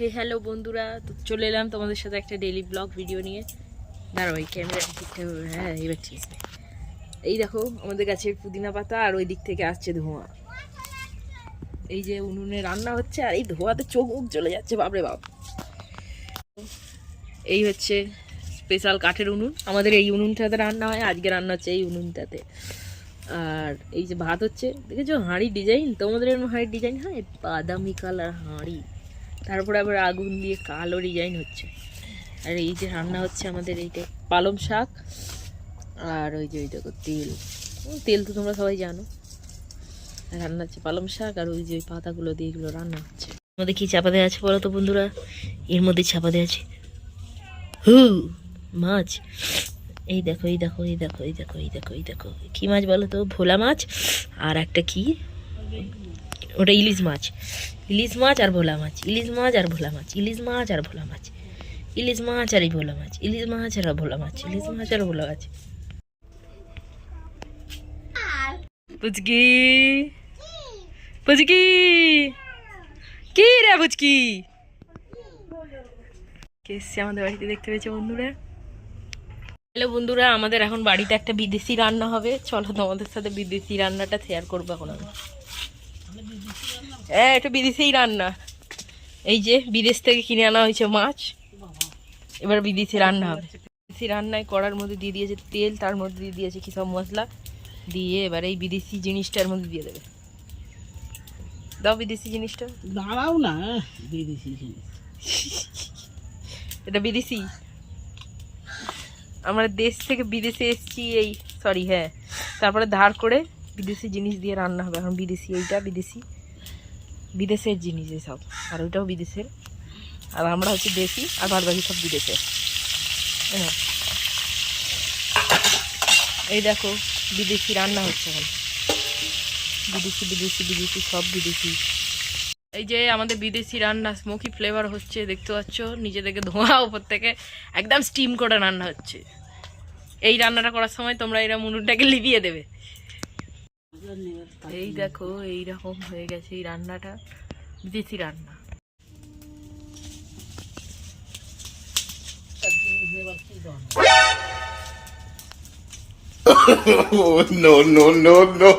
হে hello বন্ধুরা, তো চলে এলাম তোমাদের সাথে একটা ডেইলি ব্লগ ভিডিও নিয়ে। দাঁড়াও, এই ক্যামেরা ঠিকঠাক হ্যাঁ এবার ঠিক। এই দেখো, আমাদের গাছের পুদিনা পাতা আর ওই দিক থেকে আসছে ধোঁয়া। এই যে উনুনে রান্না হচ্ছে আর এই ধোঁয়াতে চোখ মুখ চলে যাচ্ছে, বাপরে বাপ। এই হচ্ছে স্পেশাল কাঠের উনুন। আমাদের এই উনুনটাতে রান্না হয়, আজকে রান্না হচ্ছে এই উনুনটাতে। আর এই যে ভাত হচ্ছে, দেখেছ? হাঁড়ি ডিজাইন তোমাদের এরকম হাঁড়ির ডিজাইন হয়? বাদামি কালার হাঁড়ি। তারপরে আবার আগুন দিয়ে কালো ডিজাইন হচ্ছে। আর এই যে রান্না হচ্ছে আমাদের এইটা পালং শাক আর ওই যে ওই দেখো তেল। তেল তো তোমরা সবাই জানো। রান্না হচ্ছে পালং শাক আর ওই যে ওই পাতাগুলো দিয়ে এগুলো রান্না হচ্ছে। মধ্যে কি চাপা দেওয়া আছে বলো তো বন্ধুরা? এর মধ্যে চাপা দেওয়া আছে। হু, মাছ। এই দেখো এই দেখো এই দেখো এই দেখো এই দেখো এই দেখো। কি মাছ বলো তো? ভোলা মাছ আর একটা কি? ওটা ইলিশ মাছ। ইলিশ মাছ আর ভোলা মাছ। ইলিশ মাছ আর ভোলা মাছ। ইলিশ মাছ আর ভোলা মাছ। ইলিশ মাছ আর ভোলা মাছ। ইলিশ মাছ আর ভোলা মাছ। ইলিশ মাছ আর ভোলা মাছ। পুচকি। পুচকি। কি রে পুচকি? কে আমাদের বাড়িতে দেখতে পেয়েছে বন্ধুরা? হ্যালো বন্ধুরা, আমাদের এখন বাড়িতে একটা বিদেশি রান্না হবে। চলো তোমাদের সাথে বিদেশি রান্নাটা শেয়ার করব এখন আমি। হ্যাঁ এটা বিদেশি রান্না। এই যে বিদেশ থেকে কিনে আনা হয়েছে মাছ। এবার বিদেশি রান্না হবে। বিদেশি রান্নায় কড়ার মধ্যে দিয়ে দিয়েছে তেল তার মধ্যে দিয়ে দিয়েছে কী সব মশলা। দিয়ে এবার এই বিদেশি জিনিসটার মধ্যে দিয়ে দেবে। দাও বিদেশি জিনিসটা। দাঁড়াও না বিদেশি জিনিস। এটা বিদেশি। আমরা দেশ থেকে বিদেশে এসেছি এই সরি হ্যাঁ। তারপরে ধার করে বিদেশি জিনিস দিয়ে রান্না হবে। এখন বিদেশি এইটা, বিদেশি, বিদেশের জিনিস এসব আর ওইটাও বিদেশের। আর আমরা হচ্ছে দেশি, আর বাদ বাকি সব বিদেশে। হ্যাঁ। এই দেখো, বিদেশি রান্না হচ্ছে এখন। বিদেশি বিদেশি বিদেশি, সব বিদেশি। এই যে আমাদের বিদেশি রান্না স্মোকি ফ্লেভার হচ্ছে, দেখতে পাচ্ছ? নিচে থেকে ধোঁয়া উপর থেকে একদম স্টিম করে রান্না হচ্ছে। এই রান্নাটা করার সময় তোমরা এরা মুনুরটাকে লিবিয়ে দেবে। এই দেখো এই রকম হয়ে গেছে এই রান্নাটা। বিদেশি রান্না। Oh, no, no, no, no.